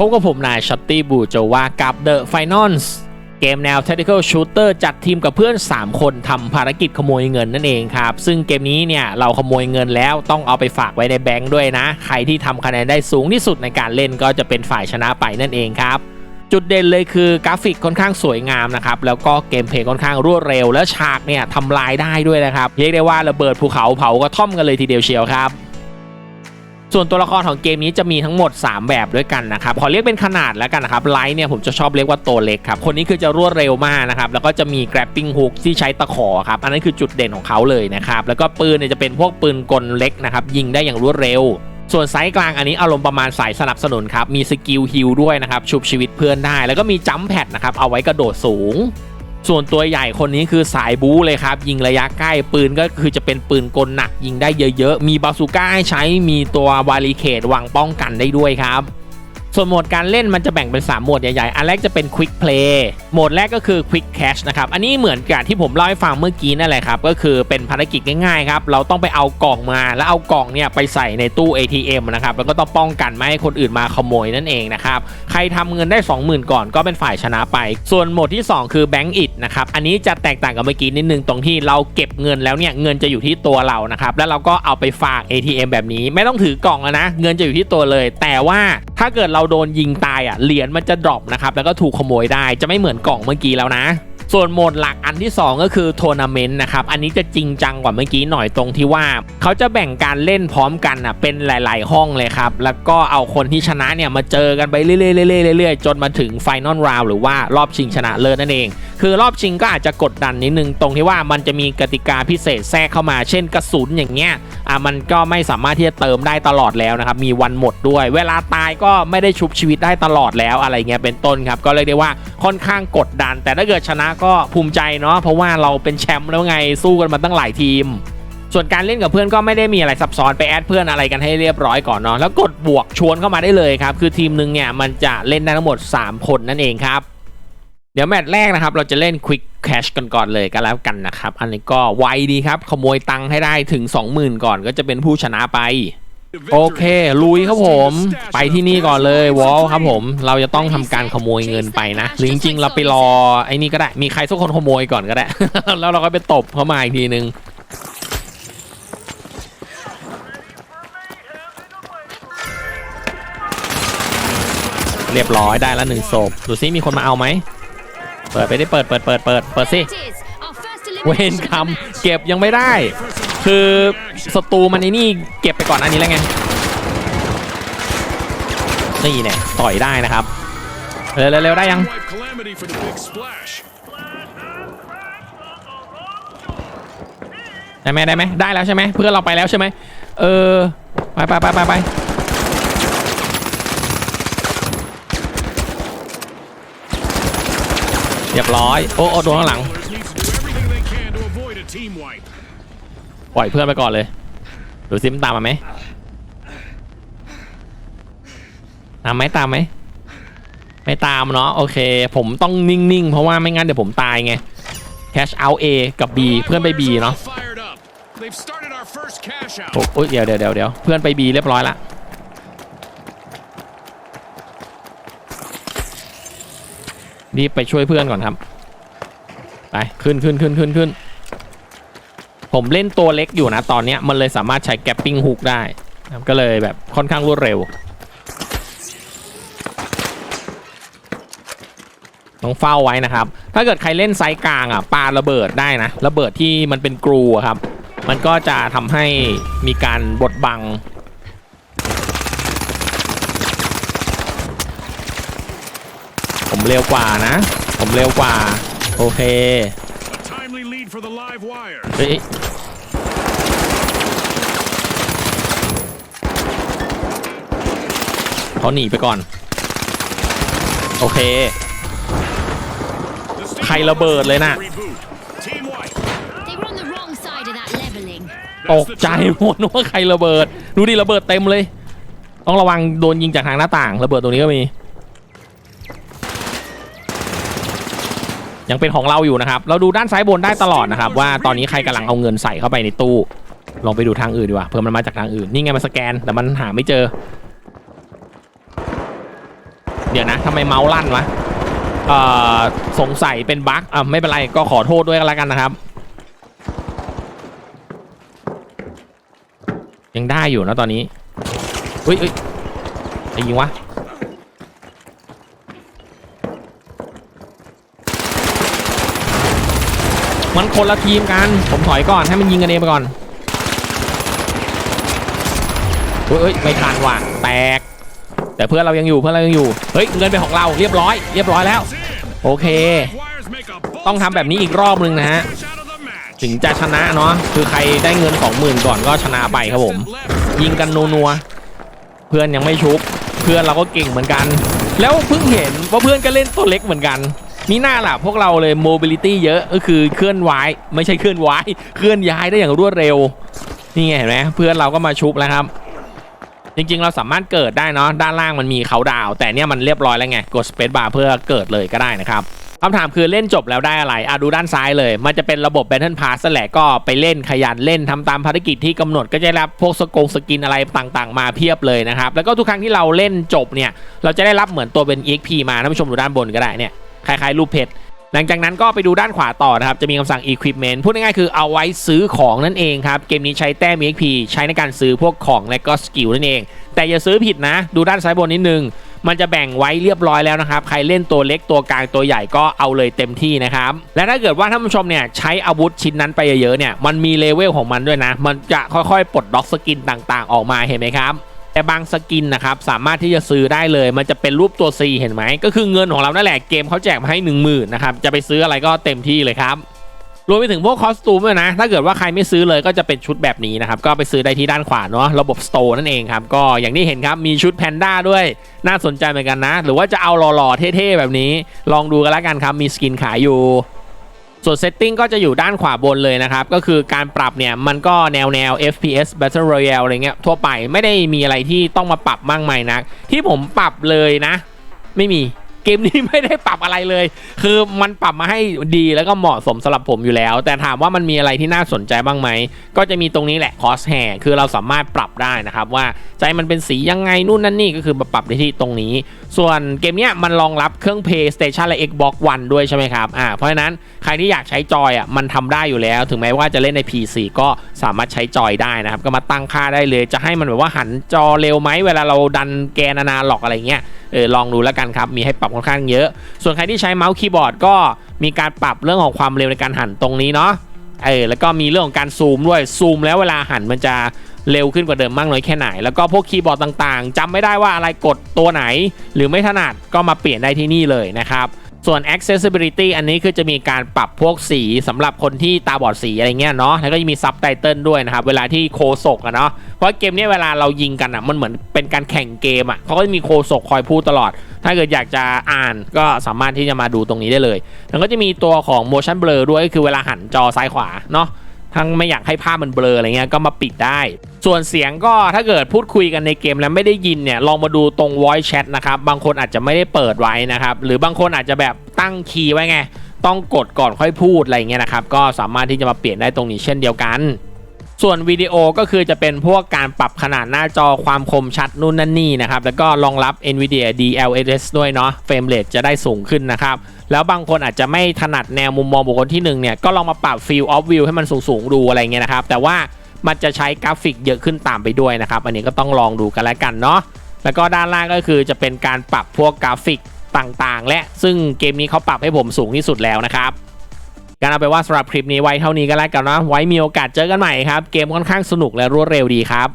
พบกับผมนายชัตตี้บูโจวากับ The Finals เกมแนว Tactical Shooter จัดทีมกับเพื่อน 3 คนทำภารกิจขโมยเงินนั่นเองครับ ซึ่งเกมนี้เนี่ย เราขโมยเงินแล้วต้องเอาไปฝากไว้ในแบงค์ด้วยนะ ใครที่ทำคะแนนได้สูงที่สุดในการเล่นก็จะเป็นฝ่ายชนะไปนั่นเองครับจุดเด่นเลยคือกราฟิกค่อนข้างสวยงามนะครับ แล้วก็เกมเพลย์ค่อนข้างรวดเร็ว และฉากเนี่ยทำลายได้ด้วยนะครับ เรียกได้ว่าระเบิดภูเขาเผากระท่อมกันเลยทีเดียวเชียวครับ ส่วนตัวละครของเกมนี้จะมีทั้งหมด 3 แบบด้วยกันนะครับขอเรียกเป็นขนาดแล้วกันนะครับไลท์เนี่ยผมจะชอบเรียกว่าตัวเล็กครับคนนี้คือจะรวดเร็วมากนะครับแล้วก็จะมี grappling hook ที่ใช้ตะขอครับอันนั้นคือจุดเด่นของเขาเลยนะครับแล้วก็ปืนเนี่ยจะเป็นพวกปืนกลเล็กนะครับยิงได้อย่างรวดเร็วส่วนไซส์กลางอันนี้อารมณ์ประมาณสายสนับสนุนครับ มีสกิลฮิลด้วยนะครับ ชุบชีวิตเพื่อนได้ แล้วก็มีจัมแพดนะครับ เอาไว้กระโดดสูง ส่วนตัวใหญ่คนนี้คือสายบู๊เลยครับ ยิงระยะใกล้ปืนก็คือจะเป็นปืนกลหนักยิงได้เยอะ ๆ มีบาซูก้าให้ใช้มีตัววาลีเคดวางป้องกันได้ด้วยครับ ส่วนโหมดการเล่นมันจะแบ่งเป็น 3 โหมดใหญ่ๆ อันแรกจะเป็น Quick Play โหมดแรกก็คือ Quick Cash นะครับ อันนี้เหมือนกับที่ผมเล่าให้ฟังเมื่อกี้นั่นแหละครับ ก็คือเป็นภารกิจง่ายๆครับ เราต้องไปเอากล่องมา แล้วเอากล่องเนี่ยไปใส่ในตู้ ATM นะครับ แล้วก็ต้องป้องกันไม่ให้คนอื่นมาขโมยนั่นเองนะครับ ใครทำเงินได้ 20,000 ก่อนก็เป็นฝ่ายชนะไป ส่วนโหมดที่ 2 คือ Bank It นะครับ อันนี้จะแตกต่างกับเมื่อกี้นิดนึงตรงที่เราเก็บเงินแล้วเนี่ยเงินจะอยู่ที่ตัวเรานะครับ แล้วเราก็เอาไปฝาก ATM แบบนี้ ไม่ต้องถือกล่องแล้วนะ เงินจะอยู่ที่ตัวเลย แต่ว่าถ้าเกิดเราโดนยิงตายอะเหรียญมันจะดรอปนะครับแล้วก็ถูกขโมยได้จะไม่เหมือนกล่องเมื่อกี้แล้วนะส่วนโหมดหลักอันที่ 2 ก็คือทัวร์นาเมนต์นะครับ อันนี้จะจริงจังกว่าเมื่อกี้หน่อยตรงที่ว่า เขาจะแบ่งการเล่นพร้อมกันอะเป็นหลาย ๆ ห้องเลยครับ แล้วก็เอาคนที่ชนะเนี่ยมาเจอกันไปเรื่อยๆเรื่อยๆจนมาถึงไฟนอลราวหรือว่ารอบชิงชนะเลิศนั่นเอง คือรอบชิงก็อาจจะกดดันนิดนึงตรงที่ว่ามันจะมีกติกาพิเศษแทรกเข้ามาเช่นกระสุนอย่างเงี้ยอะมันก็ไม่สามารถที่จะเติมได้ตลอดแล้วนะครับมีวันหมดด้วย เวลาตายก็ไม่ได้ชุบชีวิตได้ตลอดแล้วอะไรเงี้ยเป็นต้นครับก็เลยกได้ว่าค่อนข้างกดดัน แต่ถ้าเกิดชนะก็ภูมิใจเนาะเพราะว่าเราเป็นแชมป์แล้วไงสู้กันมาตั้งหลายทีมส่วนการเล่นกับเพื่อนก็ไม่ได้มีอะไรซับซ้อนไปแอดเพื่อนอะไรกันให้เรียบร้อยก่อนเนาะแล้วกดบวกชวนเข้ามาได้เลยครับ คือทีมหนึ่งเนี่ยมันจะเล่นได้ทั้งหมด 3 คนนั่นเองครับ เดี๋ยวแมตช์แรกนะครับ เราจะเล่น Quick Cash กันก่อนเลยก็แล้วกันนะครับ อันนี้ก็ไวดีครับ ขโมยตังค์ให้ได้ถึง 20,000 ก่อนก็จะเป็นผู้ชนะไป โอเค ลุยครับผม ไปที่นี่ก่อนเลยวอลครับผม เราจะต้องทำการขโมยเงินไปนะหรือจริงๆเราไปรอไอ้นี่ก็ได้ มีใครสักคนขโมยก่อนก็ได้ แล้วเราก็ไปตบเข้ามาอีกทีนึงเรียบร้อยได้แล้วหนึ่งศพดูซิมีคนมาเอาไหม เปิดไปได้เปิดเปิดเปิดเปิดเปิดสิเวรกรรมเก็บยังไม่ได้ คือศัตรูมันไอ้นี่เก็บไปก่อนอันนี้แล้วไงนี่เนี่ยต่อยได้นะครับเร็วๆได้ยังได้ไหมได้ไหมได้แล้วใช่ไหมเพื่อนเราไปแล้วใช่ไหมเออไปไปไปไปไป รียบร้อย โอ้โอ้โดนข้างหลัง Owners need to do everything they can to avoid a team wipe. ปล่อยเพื่อนไปก่อนเลย ดูซิมันตามมาไหมตามไหมตามไหมไม่ตามเนาะโอเค ผมต้องนิ่งๆ เพราะว่าไม่งั้นเดี๋ยวผมตายไง cash out A กับ B เพื่อนไป B เนาะ All fired up. They've started our first cash out. โอ้โอ้ยเดี๋ยวเดี๋ยวเดี๋ยวเดี๋ยวเพื่อนไป B เรียบร้อยละ รีบไปช่วยเพื่อนก่อนครับ ไปขึ้นขึ้นขึ้นขึ้นขึ้น ผมเล่นตัวเล็กอยู่นะตอนเนี้ยมันเลยสามารถใช้แกปปิ้งฮุกได้ก็เลยแบบค่อนข้างรวดเร็ว ต้องเฝ้าไว้นะครับ ถ้าเกิดใครเล่นไซส์กลางอะปาระเบิดได้นะระเบิดที่มันเป็นกรูครับ มันก็จะทำให้มีการบดบัง ผม เร็วกว่านะ ผมเร็วกว่า โอเค A timely lead for the live wire. เฮ้ยเขาหนีไปก่อน โอเค The ใครระเบิดเลยน่ะ Reboot. Team wipe. They were on the wrong side of that leveling. ต That's ก the ใจ truth. หมดนึกว่าใครระเบิด ดูดิระเบิดเต็มเลย ต้องระวังโดนยิงจากทางหน้าต่าง ระเบิดตรงนี้ก็มี ยังเป็นของเราอยู่นะครับ เราดูด้านซ้ายบนได้ตลอดนะครับ ว่าตอนนี้ใครกำลังเอาเงินใส่เข้าไปในตู้ ลองไปดูทางอื่นดีกว่าเผื่อมันมาจากทางอื่นนี่ไงมันสแกนแต่มันหาไม่เจอดี๋ยวนะทำไมเมาส์ลั่นวะเอ่อสงสัยเป็นบั๊กอะไม่เป็นไรก็ขอโทษด้วยกันแล้วกันนะครับ ยังได้อยู่นะตอนนี้เฮ้ยเฮ้ยไอ้ยิงวะ มันคนละทีมกัน ผมถอยก่อนให้มันยิงกันเองไปก่อนเฮ้ยไม่ทันว่ะแตก แต่เพื่อนเรายังอยู่เพื่อนเรายังอยู่ เฮ้ยเงินเป็นของเราเรียบร้อย เรียบร้อยแล้ว โอเค ต้องทำแบบนี้อีกรอบนึงนะฮะถึงจะชนะเนาะคือใครได้เงินของหมื่นก่อนก็ชนะไปครับผม ยิงกันนัวๆเพื่อนยังไม่ชุบ เพื่อนเราก็เก่งเหมือนกัน แล้วเพิ่งเห็นว่าเพื่อนก็เล่นตัวเล็กเหมือนกัน นี่หน้าล่ะพวกเราเลยโมบิลิตี้เยอะก็คือเคลื่อนไหวไม่ใช่เคลื่อนไหวเคลื่อนย้ายได้อย่างรวดเร็ว นี่ไงเห็นไหมเพื่อนเราก็มาชุบแล้วครับ จริงๆเราสามารถเกิดได้เนาะด้านล่างมันมีเขาดาว แต่เนี่ยมันเรียบร้อยแล้วไงกดสเปซบาร์เพื่อเกิดเลยก็ได้นะครับคำถามคือเล่นจบแล้วได้อะไรอะดูด้านซ้ายเลย มันจะเป็นระบบ Battle Pass นั่นแหละก็ไปเล่นขยันเล่นทำตามภารกิจที่กำหนดก็จะรับพวกสกงสกินอะไรต่างๆ มาเพียบเลยนะครับ แล้วก็ทุกครั้งที่เราเล่นจบเนี่ย เราจะได้รับเหมือนตัวเป็น EXP มาท่านผู้ชมดูด้านบนก็ได้เนี่ย คล้ายๆรูปเพชรหลังจากนั้นก็ไปดูด้านขวาต่อนะครับ จะมีคำสั่ง equipment พูดง่ายๆคือเอาไว้ซื้อของนั่นเองครับ เกมนี้ใช้แต้ม EXP ใช้ในการซื้อพวกของและก็สกิลนั่นเอง แต่อย่าซื้อผิดนะ ดูด้านซ้ายบนนิดนึง มันจะแบ่งไว้เรียบร้อยแล้วนะครับ ใครเล่นตัวเล็กตัวกลางตัวใหญ่ก็เอาเลยเต็มที่นะครับ และถ้าเกิดว่าท่านผู้ชมเนี่ยใช้อาวุธชิ้นนั้นไปเยอะๆเนี่ย มันมีเลเวลของมันด้วยนะ มันจะค่อยๆปลดล็อกสกินต่างๆ ออกมาเห็นไหมครับ แต่บางสกินนะครับสามารถที่จะซื้อได้เลย มันจะเป็นรูปตัว C เห็นไหม ก็คือเงินของเรานั่นแหละเกมเขาแจกมาให้ 1 0,000นะครับจะไปซื้ออะไรก็เต็มที่เลยครับรวมไปถึงพวกคอสตูมด้วยนะ ถ้าเกิดว่าใครไม่ซื้อเลยก็จะเป็นชุดแบบนี้นะครับ ก็ไปซื้อได้ที่ด้านขวาเนาะ ระบบสโตร์นั่นเองครับ ก็อย่างที่เห็นครับ มีชุดแพนด้าด้วย น่าสนใจเหมือนกันนะ หรือว่าจะเอาหล่อๆ เท่ๆ แบบนี้ ลองดูกันแล้วกันครับ มีสกินขายอยู่ ส่วนเซตติ้งก็จะอยู่ด้านขวาบนเลยนะครับ ก็คือการปรับเนี่ย มันก็แนวแนว FPS Battle Royale อะไรเงี้ยทั่วไปไม่ได้มีอะไรที่ต้องมาปรับมากมายนัก ที่ผมปรับเลยนะ ไม่มีเกมนี้ไม่ได้ปรับอะไรเลย คือมันปรับมาให้ดีแล้วก็เหมาะสมสำหรับผมอยู่แล้ว แต่ถามว่ามันมีอะไรที่น่าสนใจบ้างไหม ก็จะมีตรงนี้แหละคอสแฮคือเราสามารถปรับได้นะครับ ว่าใจมันเป็นสียังไงนู่นนั่นนี่ก็คือมาปรับได้ที่ตรงนี้ส่วนเกมเนี้ยมันรองรับเครื่อง PlayStation และ Xbox One ด้วยใช่ไหมครับอ่าเพราะฉะนั้นใครที่อยากใช้จอยอะมันทำได้อยู่แล้ว ถึงแม้ว่าจะเล่นใน PC ก็สามารถใช้จอยได้นะครับ ก็มาตั้งค่าได้เลย จะให้มันแบบว่าหันจอเร็วไหมเวลาเราดันแกนอนาล็อกอะไรเงี้ยเออลองดูแล้วกันครับ มีให้ปรับค่อนข้างเยอะ ส่วนใครที่ใช้เมาส์คีย์บอร์ดก็มีการปรับเรื่องของความเร็วในการหันตรงนี้เนาะเออแล้วก็มีเรื่องของการซูมด้วยซูมแล้วเวลาหันมันจะ เร็วขึ้นกว่าเดิมมากน้อยแค่ไหน แล้วก็พวกคีย์บอร์ดต่างๆจำไม่ได้ว่าอะไรกดตัวไหน หรือไม่ถนัดก็มาเปลี่ยนได้ที่นี่เลยนะครับส่วน accessibility อันนี้คือจะมีการปรับพวกสีสำหรับคนที่ตาบอดสีอะไรเงี้ยเนาะ แล้วก็จะมีซับไตเติลด้วยนะครับ เวลาที่โคศกอะเนาะ เพราะเกมนี้เวลาเรายิงกันอะมันเหมือนเป็นการแข่งเกมอะเขาก็จะมีโคศกคอยพูดตลอด ถ้าเกิดอยากจะอ่านก็สามารถที่จะมาดูตรงนี้ได้เลย แล้วก็จะมีตัวของ motion blur ด้วยก็คือเวลาหันจอซ้ายขวาเนาะ ทั้งไม่อยากให้ภาพมันเบลออะไรเงี้ยก็มาปิดได้ ส่วนเสียงก็ถ้าเกิดพูดคุยกันในเกมแล้วไม่ได้ยินเนี่ยลองมาดูตรง voice chat นะครับบางคนอาจจะไม่ได้เปิดไว้นะครับหรือบางคนอาจจะแบบตั้งคีย์ไว้ไง ต้องกดก่อนค่อยพูดอะไรเงี้ยนะครับก็สามารถที่จะมาเปลี่ยนได้ตรงนี้เช่นเดียวกัน ส่วนวิดีโอก็คือจะเป็นพวกการปรับขนาดหน้าจอความคมชัดนู่นนั่นนี่นะครับ แล้วก็รองรับ NVIDIA DLSS ด้วยเนาะเฟรมเรทจะได้สูงขึ้นนะครับ แล้วบางคนอาจจะไม่ถนัดแนวมุมมองบุคคลที่หนึ่งเนี่ยก็ลองมาปรับ Field of View ให้มันสูงๆดูอะไรเงี้ยนะครับ แต่ว่ามันจะใช้กราฟิกเยอะขึ้นตามไปด้วยนะครับ อันนี้ก็ต้องลองดูกันแล้วกันเนาะแล้วก็ด้านล่างก็คือจะเป็นการปรับพวกกราฟิกต่างๆ และซึ่งเกมนี้เขาปรับให้ผมสูงที่สุดแล้วนะครับ การเอาไปว่าสำหรับคลิปนี้ไว้เท่านี้ก็แล้วกันนะไว้มีโอกาสเจอกันใหม่ครับเกมค่อนข้างสนุกและรวดเร็วดีครับ